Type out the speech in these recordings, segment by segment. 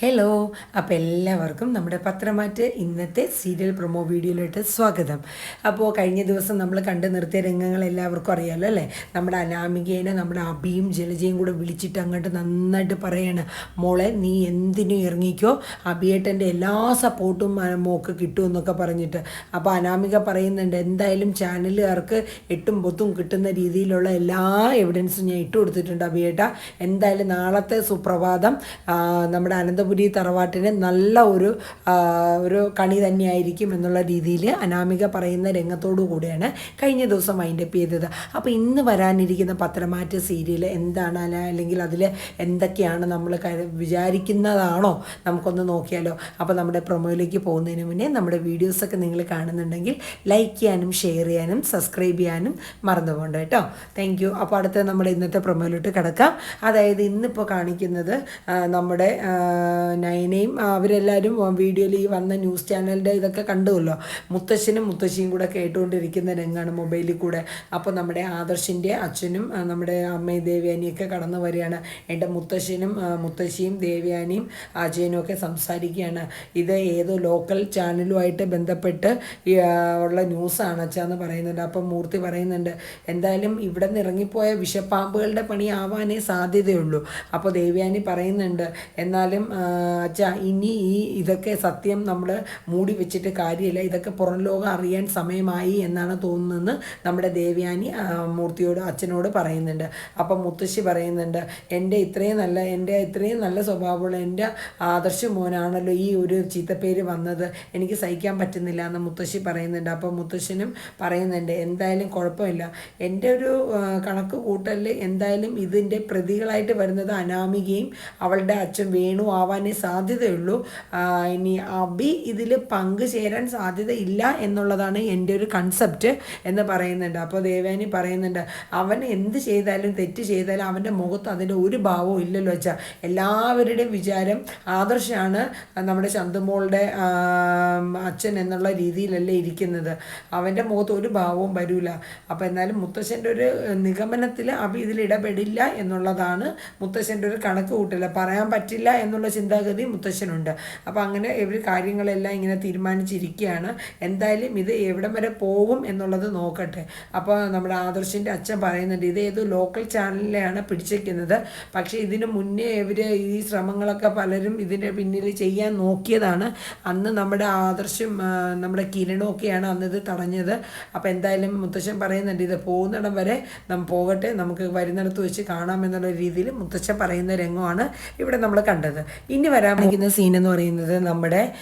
Hello അപ്പോൾ എല്ലാവർക്കും നമ്മുടെ പത്രമാറ്റ് ഇന്നത്തെ സീരിയൽ പ്രൊമോ വീഡിയോയിലോട്ട് സ്വാഗതം. അപ്പോൾ കഴിഞ്ഞ ദിവസം നമ്മൾ കണ്ടു നിർത്തിയ രംഗങ്ങൾ എല്ലാവർക്കും അറിയാമല്ലോ അല്ലേ? നമ്മുടെ അനാമികേനെ നമ്മുടെ അബിയും ജലജയും കൂടെ വിളിച്ചിട്ട് അങ്ങോട്ട് നന്നായിട്ട് പറയണം മോളെ നീ എന്തിനും ഇറങ്ങിക്കോ? അബിയേട്ടന്റെ എല്ലാ സപ്പോർട്ടും മോക്ക് കിട്ടുമെന്നൊക്കെ പറഞ്ഞിട്ട്. അപ്പോൾ അനാമിക പറയുന്നുണ്ട് എന്തായാലും ചാനലുകാർക്ക് എട്ടും പൊത്തും കിട്ടുന്ന രീതിയിലുള്ള എല്ലാ എവിഡൻസും ഞാൻ ഇട്ട് കൊടുത്തിട്ടുണ്ട് അബിയേട്ട. എന്തായാലും നാളത്തെ സുപ്രഭാതം നമ്മുടെ അനന്തപുരി തറവാട്ടിന് നല്ല ഒരു ഒരു കണി തന്നെയായിരിക്കും എന്നുള്ള രീതിയിൽ അനാമിക പറയുന്ന രംഗത്തോടു കൂടിയാണ് കഴിഞ്ഞ ദിവസം വൈൻഡപ്പ് ചെയ്തത്. അപ്പോൾ ഇന്ന് വരാനിരിക്കുന്ന പത്രമാറ്റ സീരിയൽ എന്താണ്? അല്ല അല്ലെങ്കിൽ അതിൽ എന്തൊക്കെയാണ് നമ്മൾ വിചാരിക്കുന്നതാണോ? നമുക്കൊന്ന് നോക്കിയാലോ. അപ്പോൾ നമ്മുടെ പ്രൊമോയിലേക്ക് പോകുന്നതിന് മുന്നേ നമ്മുടെ വീഡിയോസൊക്കെ നിങ്ങൾ കാണുന്നുണ്ടെങ്കിൽ ലൈക്ക് ചെയ്യാനും ഷെയർ ചെയ്യാനും സബ്സ്ക്രൈബ് ചെയ്യാനും മറന്നു പോകണ്ട കേട്ടോ. താങ്ക് യു അപ്പോൾ അടുത്ത നമ്മുടെ ഇന്നത്തെ പ്രൊമോയിലോട്ട് കിടക്കാം. അതായത് ഇന്നിപ്പോൾ കാണിക്കുന്നത് നമ്മുടെ നയനയും അവരെല്ലാവരും വീഡിയോയിൽ ഈ വന്ന ന്യൂസ് ചാനലിന്റെ ഇതൊക്കെ കണ്ടുവല്ലോ? മുത്തശ്ശനും മുത്തശ്ശിയും കൂടെ കേട്ടുകൊണ്ടിരിക്കുന്ന രംഗമാണ് മൊബൈലിൽ കൂടെ. അപ്പോൾ നമ്മുടെ ആദർശിന്റെ അച്ഛനും നമ്മുടെ അമ്മയും ദേവയാനിയൊക്കെ കടന്നു വരികയാണ്. എന്റെ മുത്തശ്ശനും മുത്തശ്ശിയും ദേവയാനിയും അജയനും ഒക്കെ സംസാരിക്കുകയാണ്. ഇത് ഏതോ ലോക്കൽ ചാനലുമായിട്ട് ബന്ധപ്പെട്ട് ഉള്ള ന്യൂസാണ് അച്ഛാന്ന് പറയുന്നുണ്ട്. അപ്പം മൂർത്തി പറയുന്നുണ്ട് എന്തായാലും ഇവിടെ നിന്ന് ഇറങ്ങിപ്പോയ വിഷപ്പാമ്പുകളുടെ പണി ആവാനേ സാധ്യതയുള്ളൂ. അപ്പോൾ ദേവയാനി പറയുന്നുണ്ട് എന്നാലും അച്ഛാ ഇനി ഈ ഇതൊക്കെ സത്യം നമ്മൾ മൂടി വെച്ചിട്ട് കാര്യമില്ല. ഇതൊക്കെ പുറം ലോകം അറിയാൻ സമയമായി എന്നാണ് തോന്നുന്നതെന്ന് നമ്മുടെ ദേവ്യാനി മൂർത്തിയോട് അച്ഛനോട് പറയുന്നുണ്ട്. അപ്പം മുത്തശ്ശി പറയുന്നുണ്ട് എന്റെ ഇത്രയും നല്ല എന്റെ ഇത്രയും നല്ല സ്വഭാവമുള്ള എന്റെ ആദർശ മോനാണല്ലോ ഈ ഒരു ചീത്തപ്പേര് വന്നത്. എനിക്ക് സഹിക്കാൻ പറ്റുന്നില്ല എന്ന് മുത്തശ്ശി പറയുന്നുണ്ട്. അപ്പം മുത്തശ്ശനും പറയുന്നുണ്ട് എന്തായാലും കുഴപ്പമില്ല. എന്റെ ഒരു കണക്ക് കൂട്ടലിൽ എന്തായാലും ഇതിന്റെ പ്രതികളായിട്ട് വരുന്നത് അനാമികയും അവളുടെ അച്ഛൻ വേണു ആവാനേ സാധ്യതയുള്ളൂ. ഇനി അബി ഇതിൽ പങ്കുചേരാൻ സാധ്യതയില്ല എന്നുള്ളതാണ് എന്റെ ഒരു കൺസെപ്റ്റ് എന്ന് പറയുന്നുണ്ട്. അപ്പോൾ ദേവാനി പറയുന്നുണ്ട് അവൻ എന്ത് ചെയ്താലും തെറ്റ് ചെയ്താലും അവന്റെ മുഖത്ത് അതിന്റെ ഒരു ഭാവവും ഇല്ലല്ലോ വെച്ചാൽ എല്ലാവരുടെയും വിചാരം ആദർശമാണ് നമ്മുടെ ചന്തുമോളുടെ അച്ഛൻ എന്നുള്ള രീതിയിലല്ലേ ഇരിക്കുന്നത്. അവന്റെ മുഖത്ത് ഒരു ഭാവവും വരില്ല അപ്പോൾ എന്നാലും മുത്തശ്ശന്റെ ഒരു നിഗമനത്തിൽ അബി ഇതിൽ ഇടപെടില്ല എന്നുള്ളതാണ് മുത്തശ്ശന്റെ ഒരു കണക്ക് കൂട്ടില്ല പറയാൻ പറ്റില്ല എന്നുള്ള ചിന്താഗതി മുത്തശ്ശനുണ്ട്. അപ്പോൾ അങ്ങനെ ഇവർ കാര്യങ്ങളെല്ലാം ഇങ്ങനെ തീരുമാനിച്ചിരിക്കുകയാണ്. എന്തായാലും ഇത് എവിടം വരെ പോകും എന്നുള്ളത് നോക്കട്ടെ. അപ്പോൾ നമ്മുടെ ആദർശിന്റെ അച്ഛൻ പറയുന്നുണ്ട് ഇത് ഏതോ ലോക്കൽ ചാനലിലെയാണ് പിടിച്ചിരിക്കുന്നത് പക്ഷേ ഇതിന് മുന്നേ ഇവർ ഈ ശ്രമങ്ങളൊക്കെ പലരും ഇതിന്റെ പിന്നിൽ ചെയ്യാൻ നോക്കിയതാണ്. അന്ന് നമ്മുടെ ആദർശം നമ്മുടെ കിരണമൊക്കെയാണ് അന്ന് ഇത് തടഞ്ഞത്. അപ്പോൾ എന്തായാലും മുത്തശ്ശൻ പറയുന്നുണ്ട് ഇത് പോകുന്നിടം വരെ നാം പോകട്ടെ. നമുക്ക് വരുന്നിടത്ത് വെച്ച് കാണാമെന്നുള്ള രീതിയിൽ മുത്തശ്ശൻ പറയുന്ന രംഗമാണ് ഇവിടെ നമ്മൾ കണ്ടത്. ഇനി വരാൻ പോകുന്ന സീൻ എന്ന് പറയുന്നത് നമ്മുടെ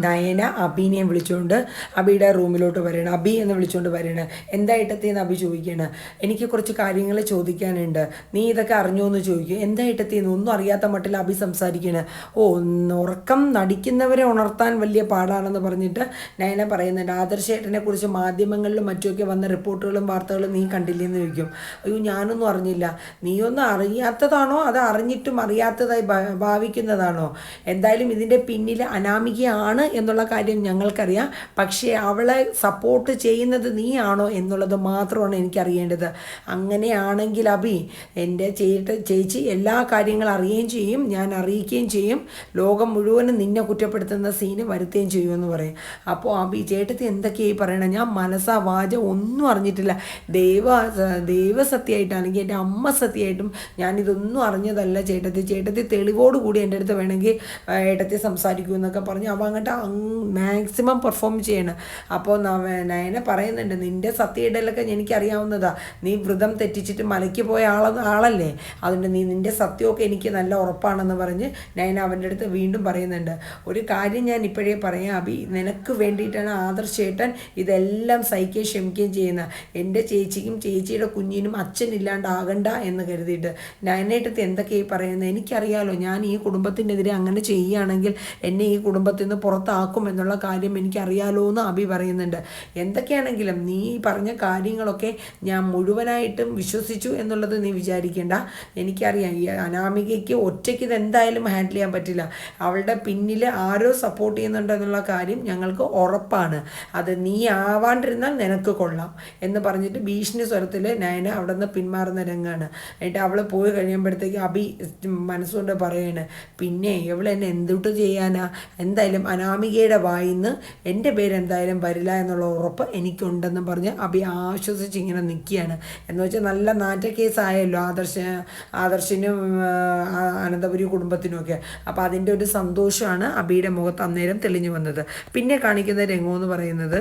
നയന അബീനെ വിളിച്ചുകൊണ്ട് അബിയുടെ റൂമിലോട്ട് വരണം അബി എന്ന് വിളിച്ചുകൊണ്ട് വരണം എന്തായിട്ടത്തേന്ന് അബി ചോദിക്കുകയാണ്. എനിക്ക് കുറച്ച് കാര്യങ്ങൾ ചോദിക്കാനുണ്ട്. നീ ഇതൊക്കെ അറിഞ്ഞോ എന്ന് ചോദിക്കും എന്തായിട്ടത്തേന്ന് ഒന്നും അറിയാത്ത മട്ടിൽ അബി സംസാരിക്കുകയാണ്. ഓ ഉറക്കം നടിക്കുന്നവരെ ഉണർത്താൻ വലിയ പാടാണെന്ന് പറഞ്ഞിട്ട് നയന പറയുന്നുണ്ട്. ആദർശേട്ടനെ കുറിച്ച് മാധ്യമങ്ങളിലും മറ്റുമൊക്കെ വന്ന റിപ്പോർട്ടുകളും വാർത്തകളും നീ കണ്ടില്ലെന്ന് ചോദിക്കും. അയ്യോ ഞാനൊന്നും അറിഞ്ഞില്ല. നീയൊന്നും അറിയാത്തതാണോ? അത് അറിഞ്ഞിട്ടും അറിയാത്തതായി ഭാവിക്കുന്നതാണോ എന്തായാലും ഇതിന്റെ പിന്നിൽ അനാമികയാണ് എന്നുള്ള കാര്യം ഞങ്ങൾക്കറിയാം. പക്ഷേ അവളെ സപ്പോർട്ട് ചെയ്യുന്നത് നീയാണോ എന്നുള്ളത് മാത്രമാണ് എനിക്കറിയേണ്ടത്. അങ്ങനെയാണെങ്കിൽ അഭി എന്റെ ചേട്ട ചേച്ചി എല്ലാ കാര്യങ്ങളും അറിയുകയും ചെയ്യും ഞാൻ അറിയിക്കുകയും ചെയ്യും. ലോകം മുഴുവനും നിന്നെ കുറ്റപ്പെടുത്തുന്ന സീന് വരുത്തുകയും ചെയ്യുമെന്ന് പറയും. അപ്പോൾ അഭി ചേട്ടത്തി എന്തൊക്കെയായി പറയണം? ഞാൻ മനസ്സാ വാച ഒന്നും അറിഞ്ഞിട്ടില്ല. ദൈവ ദൈവസത്യമായിട്ടാണെങ്കിൽ എന്റെ അമ്മ സത്യമായിട്ടും ഞാനിതൊന്നും അറിഞ്ഞതല്ല ചേട്ടത്തി. ചേട്ടത്തി തെളിവോട് കൂടി എന്റെ അടുത്ത് വേണമെങ്കിൽ ഏട്ടത്തി സംസാരിക്കൂ എന്നൊക്കെ പറഞ്ഞ് അവ അങ്ങോട്ട് മാക്സിമം പെർഫോം ചെയ്യണം. അപ്പോൾ നയനെ പറയുന്നുണ്ട് നിന്റെ സത്യയിടലൊക്കെ എനിക്കറിയാവുന്നതാ. നീ വ്രതം തെറ്റിച്ചിട്ട് മലയ്ക്ക് പോയ ആള ആളല്ലേ? അതുകൊണ്ട് നീ നിന്റെ സത്യമൊക്കെ എനിക്ക് നല്ല ഉറപ്പാണെന്ന് പറഞ്ഞ് നയന അവന്റെ അടുത്ത് വീണ്ടും പറയുന്നുണ്ട്. ഒരു കാര്യം ഞാൻ ഇപ്പോഴേ പറയാം അബി നിനക്ക് വേണ്ടിയിട്ടാണ് ആദർശേട്ടൻ ഇതെല്ലാം സഹിക്കുകയും ക്ഷമിക്കുകയും ചെയ്യുന്നത്. എന്റെ ചേച്ചിക്കും ചേച്ചിയുടെ കുഞ്ഞിനും അച്ഛനില്ലാണ്ടാകണ്ട എന്ന് കരുതിയിട്ട്. നയനേട്ടത്ത് എന്തൊക്കെയായി പറയുന്നത് എനിക്കറിയാലോ. ഞാൻ ഈ കുടുംബത്തിനെതിരെ അങ്ങനെ ചെയ്യുകയാണെങ്കിൽ എന്നെ ഈ കുടുംബത്തിൽ നിന്ന് പുറത്താക്കും എന്നുള്ള കാര്യം എനിക്കറിയാലോ എന്ന് അബി പറയുന്നുണ്ട്. എന്തൊക്കെയാണെങ്കിലും നീ പറഞ്ഞ കാര്യങ്ങളൊക്കെ ഞാൻ മുഴുവനായിട്ടും വിശ്വസിച്ചു എന്നുള്ളത് നീ വിചാരിക്കേണ്ട. എനിക്കറിയാം ഈ അനാമികയ്ക്ക് ഒറ്റയ്ക്ക് ഇത് എന്തായാലും ഹാൻഡിൽ ചെയ്യാൻ പറ്റില്ല. അവളുടെ പിന്നിൽ ആരോ സപ്പോർട്ട് ചെയ്യുന്നുണ്ടെന്നുള്ള കാര്യം ഞങ്ങൾക്ക് ഉറപ്പാണ്. അത് നീ ആവാണ്ടിരുന്നാൽ നിനക്ക് കൊള്ളാം എന്ന് പറഞ്ഞിട്ട് ഭീഷണി സ്വരത്തിൽ നയന അവിടെ നിന്ന് പിന്മാറുന്ന രംഗമാണ് എന്നിട്ട് അവൾ പോയി കഴിയുമ്പോഴത്തേക്ക് അബി മനസ്സുകൊണ്ട് പറയാണ് ചിന്തിക്കുകയാണ് പിന്നെ ഇവളെന്നെ എന്തുട്ട് ചെയ്യാനാ? എന്തായാലും അനാമികയുടെ വായിന്ന് എന്റെ പേര് എന്തായാലും വരില്ല എന്നുള്ള ഉറപ്പ് എനിക്കുണ്ടെന്ന് പറഞ്ഞ് അഭി ആശ്വസിച്ച് ഇങ്ങനെ നിൽക്കുകയാണ് എന്ന് വെച്ചാൽ നല്ല നാറ്റ കേസായല്ലോ ആദർശ ആദർശിനും അനന്തപുരി കുടുംബത്തിനുമൊക്കെ അപ്പോൾ അതിന്റെ ഒരു സന്തോഷമാണ് അബിയുടെ മുഖത്ത് അന്നേരം തെളിഞ്ഞു വന്നത്. പിന്നെ കാണിക്കുന്ന രംഗം എന്ന് പറയുന്നത്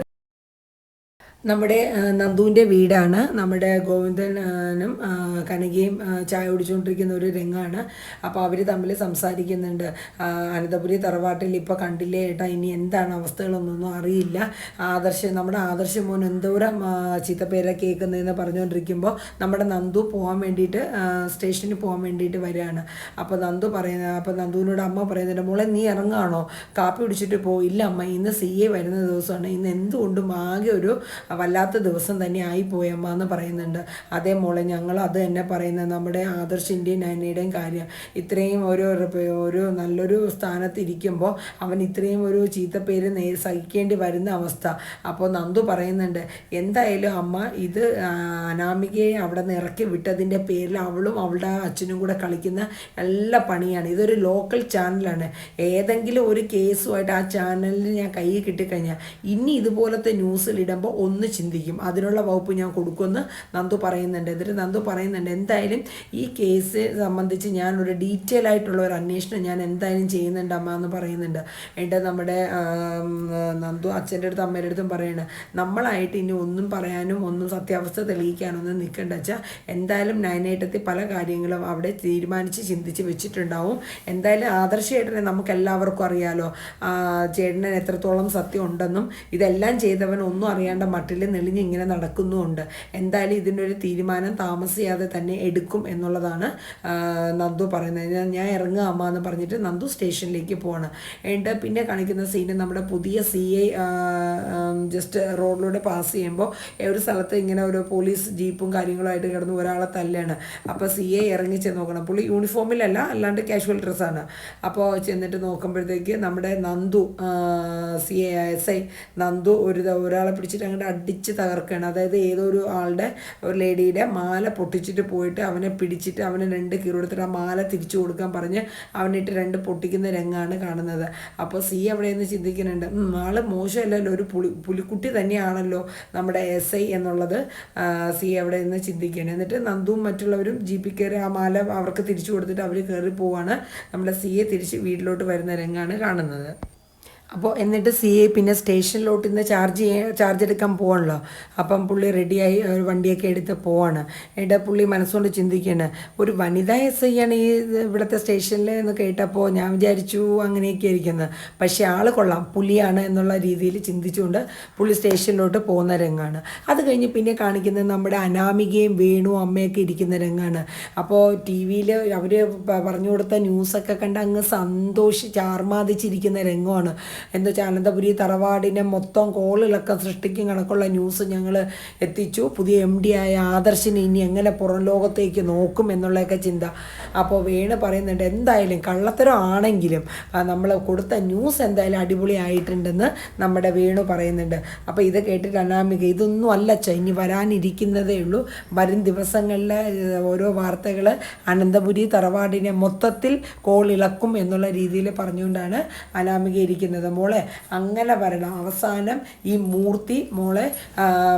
നമ്മുടെ നന്ദുവിന്റെ വീടാണ്. നമ്മുടെ ഗോവിന്ദനും കനകയും ചായ കുടിച്ചുകൊണ്ടിരിക്കുന്ന ഒരു രംഗമാണ് അപ്പോൾ അവർ തമ്മിൽ സംസാരിക്കുന്നുണ്ട്. അനന്തപുരി തറവാട്ടിൽ ഇപ്പോൾ കണ്ടില്ലേ ഏട്ടാ ഇനി എന്താണ് അവസ്ഥകളൊന്നൊന്നും അറിയില്ല. ആദർശ നമ്മുടെ ആദർശ മോൻ എന്തോരം ചീത്തപ്പേര കേൾക്കുന്നതെന്ന് പറഞ്ഞുകൊണ്ടിരിക്കുമ്പോൾ നമ്മുടെ നന്ദു പോകാൻ വേണ്ടിയിട്ട് സ്റ്റേഷനിൽ പോകാൻ വേണ്ടിയിട്ട് വരികയാണ്. അപ്പോൾ നന്ദു പറയുന്ന അപ്പോൾ നന്ദുവിനോട് അമ്മ പറയുന്നുണ്ട് മോളെ നീ ഇറങ്ങുകയാണോ കാപ്പി കുടിച്ചിട്ട് പോ. ഇല്ല അമ്മ ഇന്ന് സി എ വരുന്ന ദിവസമാണ്. ഇന്ന് എന്തുകൊണ്ടും ആകെ ഒരു വല്ലാത്ത ദിവസം തന്നെ ആയിപ്പോയി അമ്മ എന്ന് പറയുന്നുണ്ട്. അതേ മോളെ ഞങ്ങൾ അത് തന്നെ പറയുന്നത് നമ്മുടെ ആദർശിന്റെയും നയനയുടെയും കാര്യം. ഇത്രയും ഒരു ഒരു നല്ലൊരു സ്ഥാനത്ത് ഇരിക്കുമ്പോൾ അവൻ ഇത്രയും ഒരു ചീത്തപ്പേര് നേ സഹിക്കേണ്ടി വരുന്ന അവസ്ഥ. അപ്പോൾ നന്ദു പറയുന്നുണ്ട് എന്തായാലും അമ്മ ഇത് അനാമികയെ അവിടെ നിന്ന് ഇറക്കി വിട്ടതിന്റെ പേരിൽ അവളും അവളുടെ അച്ഛനും കൂടെ കളിക്കുന്ന എല്ലാ പണിയാണ്. ഇതൊരു ലോക്കൽ ചാനലാണ്. ഏതെങ്കിലും ഒരു കേസുമായിട്ട് ആ ചാനലിൽ ഞാൻ കൈ കിട്ടിക്കഴിഞ്ഞാൽ ഇനി ഇതുപോലത്തെ ന്യൂസിൽ ഇടുമ്പോൾ ഒന്ന് ചിന്തിക്കും. അതിനുള്ള വകുപ്പ് ഞാൻ കൊടുക്കുമെന്ന് നന്ദു പറയുന്നുണ്ട്. എന്നിട്ട് നന്ദു പറയുന്നുണ്ട് എന്തായാലും ഈ കേസ് സംബന്ധിച്ച് ഞാനൊരു ഡീറ്റെയിൽ ആയിട്ടുള്ള ഒരു അന്വേഷണം ഞാൻ എന്തായാലും ചെയ്യുന്നുണ്ട് അമ്മ എന്ന് പറയുന്നുണ്ട്. എന്റെ നമ്മുടെ നന്ദു അച്ഛന്റെ അടുത്തും അമ്മയുടെ അടുത്തും പറയണ നമ്മളായിട്ട് ഇനി ഒന്നും പറയാനും ഒന്നും സത്യാവസ്ഥ തെളിയിക്കാനൊന്നും നിൽക്കേണ്ട വെച്ചാൽ എന്തായാലും നയനേട്ടത്തിൽ പല കാര്യങ്ങളും അവിടെ തീരുമാനിച്ച് ചിന്തിച്ച് വെച്ചിട്ടുണ്ടാവും. എന്തായാലും ആദർശേട്ടനെ നമുക്ക് എല്ലാവർക്കും അറിയാലോ ചേട്ടനെ എത്രത്തോളം സത്യം ഉണ്ടെന്നും ഇതെല്ലാം ചെയ്തവൻ ഒന്നും അറിയാണ്ട് മട്ടിൽ നെളിഞ്ഞ് ഇങ്ങനെ നടക്കുന്നുമുണ്ട്. എന്തായാലും ഇതിനൊരു തീരുമാനം താമസിയാതെ തന്നെ എടുക്കും എന്നുള്ളതാണ് നന്ദു പറയുന്നത്. ഞാൻ ഇറങ്ങുക അമ്മ എന്ന് പറഞ്ഞിട്ട് നന്ദു സ്റ്റേഷനിലേക്ക് പോവാണ്. എന്നിട്ട് പിന്നെ കാണിക്കുന്ന സീന് നമ്മുടെ പുതിയ സി ഐ ജസ്റ്റ് റോഡിലൂടെ പാസ് ചെയ്യുമ്പോൾ ഒരു സ്ഥലത്ത് ഇങ്ങനെ ഒരു പോലീസ് ജീപ്പും കാര്യങ്ങളുമായിട്ട് കിടന്ന് ഒരാളെ തല്ലാണ്. അപ്പോൾ സി ഐ ഇറങ്ങി ചെന്ന് നോക്കണം. പുള്ളി യൂണിഫോമിലല്ല അല്ലാണ്ട് കാഷ്വൽ ഡ്രസ്സാണ്. അപ്പോൾ ചെന്നിട്ട് നോക്കുമ്പോഴത്തേക്ക് നമ്മുടെ Nandu C A S I Nandu ഒരു ഒരാളെ പിടിച്ചിട്ട് അങ്ങോട്ട് അടിച്ച് തകർക്കുകയാണ്. അതായത് ഏതോ ഒരു ആളുടെ ഒരു ലേഡിയുടെ മാല പൊട്ടിച്ചിട്ട് പോയിട്ട് അവനെ പിടിച്ചിട്ട് അവന് രണ്ട് കീറെടുത്തിട്ട് ആ മാല തിരിച്ചു കൊടുക്കാൻ പറഞ്ഞ് അവനിട്ട് രണ്ട് പൊട്ടിക്കുന്ന രംഗമാണ് കാണുന്നത്. അപ്പോൾ സി അവിടെ നിന്ന് ചിന്തിക്കുന്നുണ്ട്. "ഉം, ആൾ മോശമല്ലല്ലോ. ഒരു പുലി പുലിക്കുട്ടി തന്നെയാണല്ലോ നമ്മുടെ എസ് ഐ എന്നുള്ളത്. സി അവിടെ നിന്ന് ചിന്തിക്കുകയാണ്. എന്നിട്ട് നന്ദുവും മറ്റുള്ളവരും ജി പി കയറി ആ മാല അവർക്ക് തിരിച്ചു കൊടുത്തിട്ട് അവർ കയറി പോവാണ്. നമ്മുടെ സിയെ തിരിച്ച് വീട്ടിലോട്ട് വരുന്ന രംഗമാണ് കാണുന്നത്. അപ്പോൾ എന്നിട്ട് സി ഐ പിന്നെ സ്റ്റേഷനിലോട്ട് ഇന്ന് ചാർജ് ചെയ്യാൻ ചാർജ് എടുക്കാൻ പോകണല്ലോ അപ്പം പുള്ളി റെഡിയായി ഒരു വണ്ടിയൊക്കെ എടുത്ത് പോവാണ്. എന്നിട്ട് പുള്ളി മനസ്സുകൊണ്ട് ചിന്തിക്കുകയാണ് ഒരു വനിതാ എസ് ഐ ആണ് ഈ ഇവിടുത്തെ സ്റ്റേഷനിൽ എന്ന് കേട്ടപ്പോൾ ഞാൻ വിചാരിച്ചു അങ്ങനെയൊക്കെ ഇരിക്കുന്നത് പക്ഷേ ആൾ കൊള്ളാം പുലിയാണ് എന്നുള്ള രീതിയിൽ ചിന്തിച്ചുകൊണ്ട് പുള്ളി സ്റ്റേഷനിലോട്ട് പോകുന്ന രംഗമാണ് അത് കഴിഞ്ഞ് പിന്നെ കാണിക്കുന്നത് നമ്മുടെ അനാമികയും വേണു അമ്മയൊക്കെ ഇരിക്കുന്ന രംഗമാണ് അപ്പോൾ ടി വിയിൽ അവർ പറഞ്ഞു കൊടുത്ത ന്യൂസൊക്കെ കണ്ട് അങ്ങ് സന്തോഷിച്ച് ആർമാദിച്ചിരിക്കുന്ന രംഗമാണ്. എന്താ വെച്ചാൽ അനന്തപുരി തറവാടിനെ മൊത്തം കോളിളക്കം സൃഷ്ടിക്കും കണക്കുള്ള ന്യൂസ് ഞങ്ങൾ എത്തിച്ചു. പുതിയ എം ഡി ആയ ആദർശിനെ ഇനി എങ്ങനെ പുറം ലോകത്തേക്ക് നോക്കും എന്നുള്ളതൊക്കെ ചിന്ത. അപ്പോൾ വേണ് പറയുന്നുണ്ട് എന്തായാലും കള്ളത്തരം ആണെങ്കിലും നമ്മൾ കൊടുത്ത ന്യൂസ് എന്തായാലും അടിപൊളിയായിട്ടുണ്ടെന്ന് നമ്മുടെ വേണു പറയുന്നുണ്ട്. അപ്പോൾ ഇത് കേട്ടിട്ട് അനാമിക ഇതൊന്നും അല്ല ചൈനി വരാനിരിക്കുന്നതേ ഉള്ളൂ. വരും ദിവസങ്ങളിലെ ഓരോ വാർത്തകൾ അനന്തപുരി തറവാടിനെ മൊത്തത്തിൽ കോളിളക്കും എന്നുള്ള രീതിയിൽ പറഞ്ഞുകൊണ്ടാണ് അനാമിക ഇരിക്കുന്നത്. മോളെ അങ്ങനെ വരണം. അവസാനം ഈ മൂർത്തി മോളെ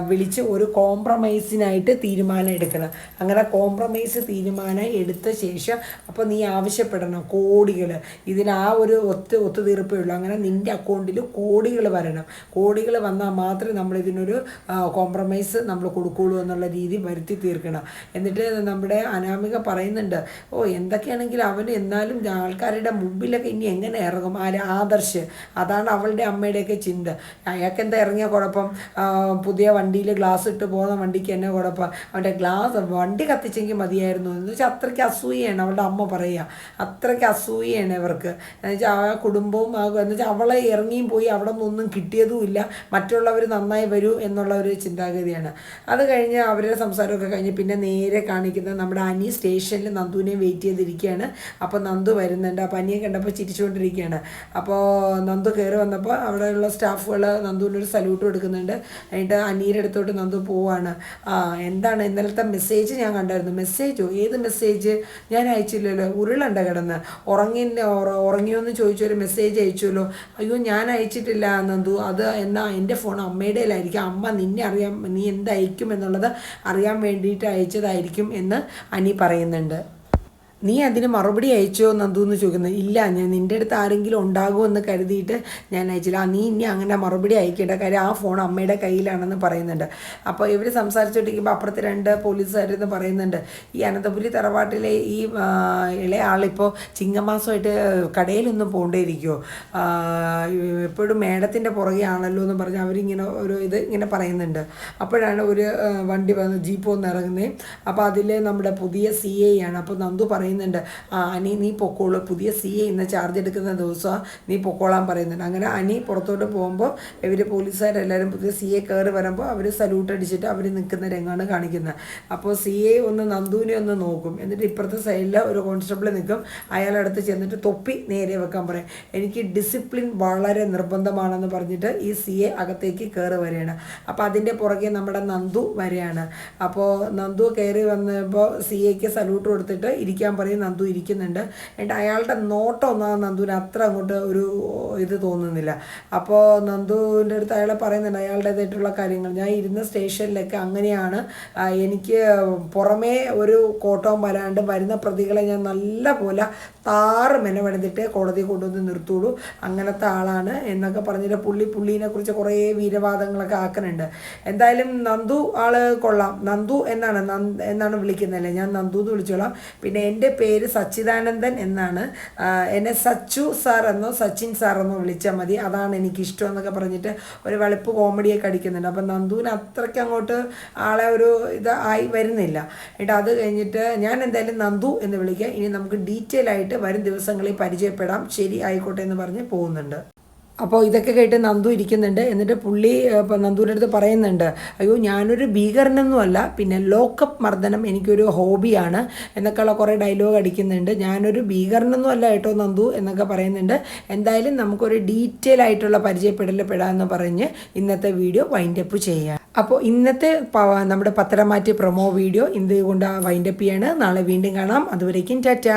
വിളിച്ച് ഒരു കോംപ്രമൈസിനായിട്ട് തീരുമാനം എടുക്കണം. അങ്ങനെ കോംപ്രമൈസ് തീരുമാനം എടുത്ത ശേഷം അപ്പോൾ നീ ആവശ്യപ്പെടണം. കോടികൾ ഇതിന് ആ ഒരു ഒത്ത് ഒത്തുതീർപ്പേ ഉള്ളൂ. അങ്ങനെ നിന്റെ അക്കൗണ്ടിൽ കോടികൾ വരണം. കോടികൾ വന്നാൽ മാത്രമേ നമ്മൾ ഇതിനൊരു കോംപ്രമൈസ് നമ്മൾ കൊടുക്കുകയുള്ളൂ എന്നുള്ള രീതി വരുത്തി തീർക്കണം. എന്നിട്ട് നമ്മുടെ അനാമിക പറയുന്നുണ്ട് ഓ എന്തൊക്കെയാണെങ്കിലും അവന് എന്നാലും ആൾക്കാരുടെ മുമ്പിലൊക്കെ ഇനി എങ്ങനെ ഇറങ്ങും? ആര് ആദർശ്. അതാണ് അവളുടെ അമ്മയുടെയൊക്കെ ചിന്ത. അയാൾക്ക് എന്താ ഇറങ്ങിയ കുഴപ്പം? പുതിയ വണ്ടിയിൽ ഗ്ലാസ് ഇട്ട് പോകുന്ന വണ്ടിക്ക് എന്നെ കുഴപ്പം? അവന്റെ ഗ്ലാസ് വണ്ടി കത്തിച്ചെങ്കിൽ മതിയായിരുന്നു. എന്ന് വെച്ചാൽ അത്രയ്ക്ക് അസൂയാണ് അവളുടെ അമ്മ പറയുക. അത്രയ്ക്ക് അസൂയാണ് ഇവർക്ക്. എന്ന് വെച്ചാൽ ആ കുടുംബവും എന്ന് വെച്ചാൽ അവളെ ഇറങ്ങിയും പോയി അവിടെ നിന്നൊന്നും കിട്ടിയതുമില്ല മറ്റുള്ളവർ നന്നായി വരൂ എന്നുള്ള ഒരു ചിന്താഗതിയാണ്. അത് കഴിഞ്ഞ് അവരുടെ സംസാരമൊക്കെ കഴിഞ്ഞ് പിന്നെ നേരെ കാണിക്കുന്നത് നമ്മുടെ അനി സ്റ്റേഷനിൽ നന്ദുവിനെ വെയിറ്റ് ചെയ്തിരിക്കുകയാണ്. അപ്പോൾ നന്ദു വരുന്നുണ്ട്. അപ്പോൾ അനിയെ കണ്ടപ്പോൾ ചിരിച്ചുകൊണ്ടിരിക്കുകയാണ്. അപ്പോൾ നന്ദു നന്ദു കയറി വന്നപ്പോൾ അവിടെയുള്ള സ്റ്റാഫുകൾ നന്ദുവിന്റെ ഒരു സല്യൂട്ട് കൊടുക്കുന്നുണ്ട്. എന്നിട്ട് അനീരെ അടുത്തോട്ട് നന്ദു പോവാണ്. എന്താണ് ഇന്നലത്തെ മെസ്സേജ് ഞാൻ കണ്ടായിരുന്നു. മെസ്സേജോ ഏത് മെസ്സേജ് ഞാൻ അയച്ചില്ലല്ലോ. ഉരുളുണ്ട് കിടന്ന്. ഉറങ്ങി ഉറ- ഉറങ്ങിയോന്ന് ചോദിച്ചൊരു മെസ്സേജ് അയച്ചല്ലോ. അയ്യോ ഞാൻ അയച്ചിട്ടില്ല നന്ദു. അത് എന്നാ എന്റെ ഫോൺ അമ്മയുടെ കയ്യിലായിരിക്കും. അമ്മ നിന്നെ അറിയാം. നീ എന്തയക്കും എന്നുള്ളത് അറിയാൻ വേണ്ടിയിട്ട് അയച്ചതായിരിക്കും എന്ന് അനി പറയുന്നുണ്ട്. നീ അതിന് മറുപടി അയച്ചോ നന്ദു എന്ന് ചോദിക്കുന്നത് ഇല്ല ഞാൻ നിന്റെ അടുത്ത് ആരെങ്കിലും ഉണ്ടാകുമെന്ന് കരുതിയിട്ട് ഞാൻ അയച്ചില്ല. നീ ഇനി അങ്ങനെ മറുപടി അയക്കേണ്ട കാര്യം ആ ഫോൺ അമ്മയുടെ കയ്യിലാണെന്ന് പറയുന്നുണ്ട്. അപ്പോൾ ഇവർ സംസാരിച്ചുകൊണ്ടിരിക്കുമ്പോൾ അപ്പുറത്ത് രണ്ട് പോലീസുകാരെന്ന് പറയുന്നുണ്ട്. ഈ അനന്തപുരി തറവാട്ടിലെ ഈ ഇളയ ആളിപ്പോൾ ചിങ്ങമാസമായിട്ട് കടയിലൊന്നും പോകേണ്ടിയിരിക്കുമോ എപ്പോഴും മേഡത്തിന്റെ പുറകെ ആണല്ലോ എന്ന് പറഞ്ഞ് അവരിങ്ങനെ ഒരു ഇത് ഇങ്ങനെ പറയുന്നുണ്ട്. അപ്പോഴാണ് ഒരു വണ്ടി വന്ന് ജീപ്പ് വന്ന് ഇറങ്ങുന്നത് അപ്പോൾ അതിൽ നമ്മുടെ പുതിയ സി ആണ്. അപ്പോൾ നന്ദു പറയുന്നുണ്ട് ആ അനി നീ പൊക്കോളൂ. പുതിയ സി എ ഇന്ന് ചാർജ് എടുക്കുന്ന ദിവസം നീ പൊക്കോളാൻ പറയുന്നുണ്ട്. അങ്ങനെ അനി പുറത്തോട്ട് പോകുമ്പോൾ ഇവർ പോലീസുകാരെല്ലാവരും പുതിയ സി എ കയറി വരുമ്പോൾ അവർ സല്യൂട്ട് അടിച്ചിട്ട് അവർ നിൽക്കുന്ന രംഗമാണ് കാണിക്കുന്നത്. അപ്പോൾ സി എ ഒന്ന് നന്ദുവിനെ ഒന്ന് നോക്കും. എന്നിട്ട് ഇപ്പുറത്തെ സൈഡിൽ ഒരു കോൺസ്റ്റബിൾ നിൽക്കും. അയാളടുത്ത് ചെന്നിട്ട് തൊപ്പി നേരെ വെക്കാൻ പറയും. എനിക്ക് ഡിസിപ്ലിൻ വളരെ നിർബന്ധമാണെന്ന് പറഞ്ഞിട്ട് ഈ സി എ അകത്തേക്ക് കയറി വരികയാണ്. അപ്പോൾ അതിന്റെ പുറകെ നമ്മുടെ നന്ദു വരെയാണ് അപ്പോൾ നന്ദു കയറി വന്നപ്പോൾ സി എക്ക് സല്യൂട്ട് കൊടുത്തിട്ട് ഇരിക്കാൻ പറയും നന്ദു ഇരിക്കുന്നുണ്ട്. എന്നിട്ട് അയാളുടെ നോട്ടം ഒന്നും നന്ദുവിന് അത്ര അങ്ങോട്ട് ഒരു ഇത് തോന്നുന്നില്ല. അപ്പോൾ നന്ദുവിന്റെ അടുത്ത് അയാളെ പറയുന്നുണ്ട് അയാളുടേതായിട്ടുള്ള കാര്യങ്ങൾ. ഞാൻ ഇരുന്ന സ്റ്റേഷനിലൊക്കെ അങ്ങനെയാണ്. എനിക്ക് പുറമേ ഒരു കോട്ടവും വരാണ്ട് വരുന്ന പ്രതികളെ ഞാൻ നല്ല പോലെ താറ് മെനവെടുത്തിട്ട് കോടതി കൊണ്ടുവന്ന് നിർത്തുള്ളൂ. അങ്ങനത്തെ ആളാണ് എന്നൊക്കെ പറഞ്ഞിട്ട് പുള്ളി പുള്ളീനെ കുറിച്ച് കുറേ വീരവാദങ്ങളൊക്കെ ആക്കുന്നുണ്ട്. എന്തായാലും നന്ദു ആൾ കൊള്ളാം. നന്ദു എന്നാണ് എന്നാണ് വിളിക്കുന്നതല്ലേ? ഞാൻ നന്ദു എന്ന് വിളിച്ചോളാം. പിന്നെ എന്റെ പേര് സച്ചിദാനന്ദൻ എന്നാണ്. എന്നെ സച്ചു സാർ എന്നോ സച്ചിൻ സാർ എന്നോ വിളിച്ചാൽ മതി. അതാണ് എനിക്കിഷ്ടം എന്നൊക്കെ പറഞ്ഞിട്ട് ഒരു വെളുപ്പ് കോമഡിയൊക്കെ അടിക്കുന്നുണ്ട്. അപ്പം നന്ദുവിന് അത്രയ്ക്ക് അങ്ങോട്ട് ആളെ ഒരു ഇത് ആയി വരുന്നില്ല. എന്നിട്ട് അത് കഴിഞ്ഞിട്ട് ഞാൻ എന്തായാലും നന്ദു എന്ന് വിളിക്കുക ഇനി നമുക്ക് ഡീറ്റെയിൽ ആയിട്ട് വരും ദിവസങ്ങളിൽ പരിചയപ്പെടാം. ശരി ആയിക്കോട്ടെ എന്ന് പറഞ്ഞ് പോകുന്നുണ്ട്. അപ്പോൾ ഇതൊക്കെ കേട്ട് നന്ദു ഇരിക്കുന്നുണ്ട്. എന്നിട്ട് പുള്ളി നന്ദുവിന്റെ അടുത്ത് പറയുന്നുണ്ട് അയ്യോ ഞാനൊരു ഭീകരനൊന്നുമല്ല. പിന്നെ ലോക്കപ്പ് മർദ്ദനം എനിക്കൊരു ഹോബിയാണ് എന്നൊക്കെയുള്ള കുറേ ഡയലോഗ് അടിക്കുന്നുണ്ട്. ഞാനൊരു ഭീകരനൊന്നും അല്ല കേട്ടോ നന്ദു എന്നൊക്കെ പറയുന്നുണ്ട്. എന്തായാലും നമുക്കൊരു ഡീറ്റെയിൽ ആയിട്ടുള്ള പരിചയപ്പെടൽ പെടാമെന്ന് പറഞ്ഞ് ഇന്നത്തെ വീഡിയോ വൈൻഡപ്പ് ചെയ്യാം. അപ്പോൾ ഇന്നത്തെ നമ്മുടെ പത്രമാറ്റി പ്രൊമോ വീഡിയോ ഇന്ത്യ കൊണ്ട് വൈൻഡപ്പ് ചെയ്യാണ്. നാളെ വീണ്ടും കാണാം. അതുവരേക്കും ടാറ്റ.